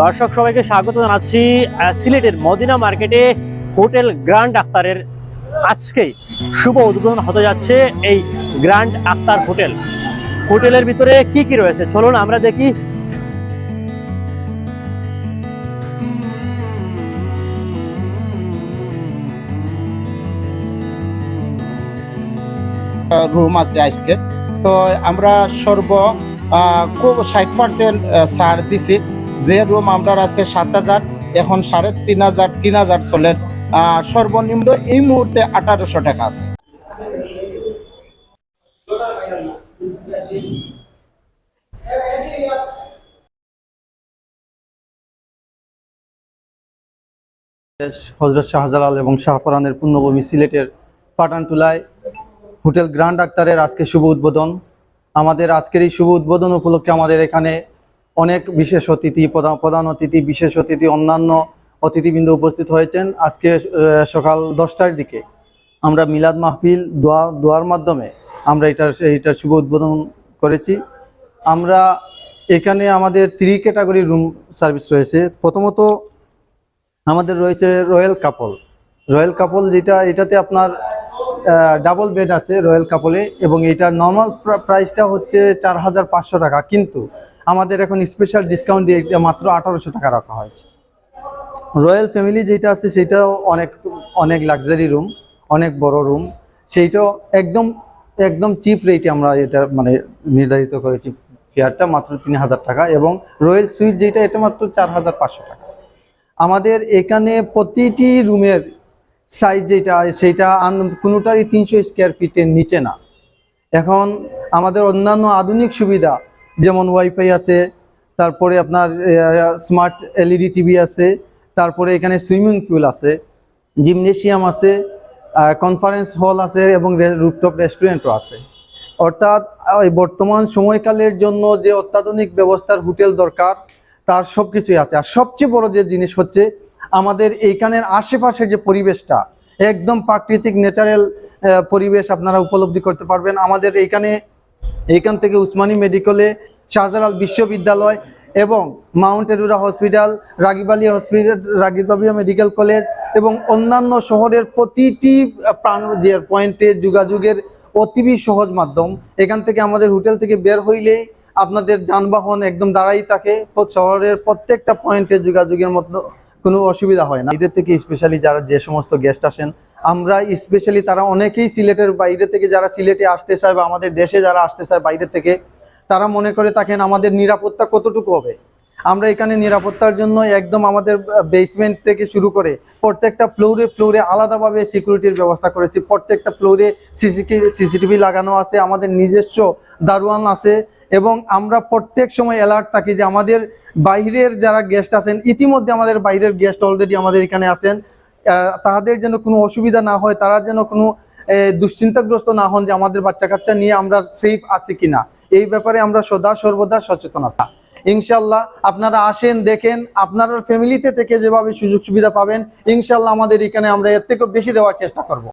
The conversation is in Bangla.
দর্শক, সবাইকে স্বাগত জানাচ্ছি সিলেটের মদিনা মার্কেটে হোটেল গ্র্যান্ড আক্তারের আজকেই শুভ উদ্বোধন হতে যাচ্ছে এই গ্র্যান্ড আক্তার হোটেল। হোটেলের ভিতরে কি কি রয়েছে? চলুন আমরা দেখি। রুম আছে আজকে। তো আমরা সর্ব খুব ষাট পার্সেন্ট ছাড় দিছি। যে রুম আমরা আছে সাত হাজার, এখন সাড়ে তিন হাজার তিন হাজার চলে। সর্বনিম্ন এই মুহূর্তে আঠারোশো টাকা আছে। হজরত শাহজালাল এবং শাহপরানের পুণ্যভূমি সিলেটের পাটানটুলায় হোটেল গ্র্যান্ড আক্তারের আজকে শুভ উদ্বোধন। আমাদের আজকের এই শুভ উদ্বোধন উপলক্ষে আমাদের এখানে অনেক বিশেষ অতিথি, প্রধান প্রধান অতিথি, বিশেষ অতিথি, অন্যান্য অতিথিবৃন্দ উপস্থিত হয়েছেন। আজকে সকাল দশটার দিকে আমরা মিলাদ মাহফিল দোয়া, দোয়ার মাধ্যমে আমরা এটার এইটার শুভ উদ্বোধন করেছি। আমরা এখানে আমাদের থ্রি ক্যাটাগরি রুম সার্ভিস রয়েছে। প্রথমত আমাদের রয়েছে রয়্যাল কাপল। রয়্যাল কাপল যেটা, এটাতে আপনার ডাবল বেড আছে রয়্যাল কাপলে এবং এটার নর্মাল প্রাইসটা হচ্ছে চার হাজার পাঁচশো টাকা। কিন্তু আমাদের এখন স্পেশাল ডিসকাউন্ট দিয়ে এটা মাত্র আঠারোশো টাকা রাখা হয়েছে। রয়্যাল ফ্যামিলি যেটা আছে, সেটাও অনেক অনেক লাক্সারি রুম অনেক বড় রুম সেইটাও একদম একদম চিপ রেটে আমরা এটা মানে নির্ধারিত করেছি। ফেয়ারটা মাত্র তিন হাজার টাকা এবং রয়্যাল সুইট যেটা, এটা মাত্র চার হাজার পাঁচশো টাকা। আমাদের এখানে প্রতিটি রুমের সাইজ যেটা আন- কোনোটারই তিনশো স্কোয়ার ফিটের নিচে না। এখন আমাদের অন্যান্য আধুনিক সুবিধা যেমন ওয়াইফাই আছে, তারপরে আপনার স্মার্ট এলইডি টিভি আছে, তারপরে এখানে সুইমিং পুল আছে, জিমনেশিয়াম আছে কনফারেন্স হল আছে এবং রুপটপ রেস্টুরেন্টও আছে। অর্থাৎ বর্তমান সময়কালের জন্য যে অত্যাধুনিক ব্যবস্থার হোটেল দরকার, তার সব কিছুই আছে। আর সবচেয়ে বড় যে জিনিস হচ্ছে, আমাদের এইখানের আশেপাশের যে পরিবেশটা, একদম প্রাকৃতিক, ন্যাচারাল পরিবেশ আপনারা উপলব্ধি করতে পারবেন। আমাদের এইখানে এইখান থেকে উসমানী মেডিকেলে শাহজালাল বিশ্ববিদ্যালয় এবং Mount Adora hospital Ragib Rabeya hospital Ragib Rabeya medical college এবং অন্যান্য শহরের প্রতিটি প্রাণ পয়েন্টে যোগাযোগের অতিবি সহজ মাধ্যম, এখান থেকে আমাদের হোটেল থেকে বের হইলেই আপনাদের যানবাহন একদম দাঁড়াই থাকে। শহরের প্রত্যেকটা পয়েন্টে যোগাযোগের মতো কোনো অসুবিধা হয় না। এদের থেকে স্পেশালি যারা যে সমস্ত গেস্ট আসেন, আমরা স্পেশালি তারা অনেকেই সিলেটের বাইরে থেকে যারা সিলেটে আসতে চায় বা আমাদের দেশে যারা আসতে চায় বাইরে থেকে, তারা মনে করে থাকেন আমাদের নিরাপত্তা কতটুকু হবে। আমরা এখানে নিরাপত্তার জন্য একদম আমাদের বেসমেন্ট থেকে শুরু করে প্রত্যেকটা ফ্লোরে ফ্লোরে আলাদাভাবে সিকিউরিটির ব্যবস্থা করেছি। প্রত্যেকটা ফ্লোরে সিসিটিভি লাগানো আছে, আমাদের নিজস্ব দারোয়ান আছে। এবং আমরা প্রত্যেক সময় অ্যালার্ট থাকি যে আমাদের বাইরের যারা গেস্ট আছেন, ইতিমধ্যে আমাদের বাইরের গেস্ট অলরেডি আমাদের এখানে আছেন। তাদের যেন কোনো অসুবিধা না হয়, তারা যেন কোনো দুশ্চিন্তাগ্রস্ত না হন যে আমাদের বাচ্চা কাচ্চা নিয়ে আমরা সেফ আছি কিনা। এই ব্যাপারে আমরা সদা সর্বদা সচেতন আছি। ইনশাল্লাহ আপনারা আসেন, দেখেন, আপনার ফ্যামিলিতে থেকে যেভাবে সুযোগ সুবিধা পাবেন ইনশাল্লাহ আমাদের এখানে আমরা এর থেকেও বেশি দেওয়ার চেষ্টা করব।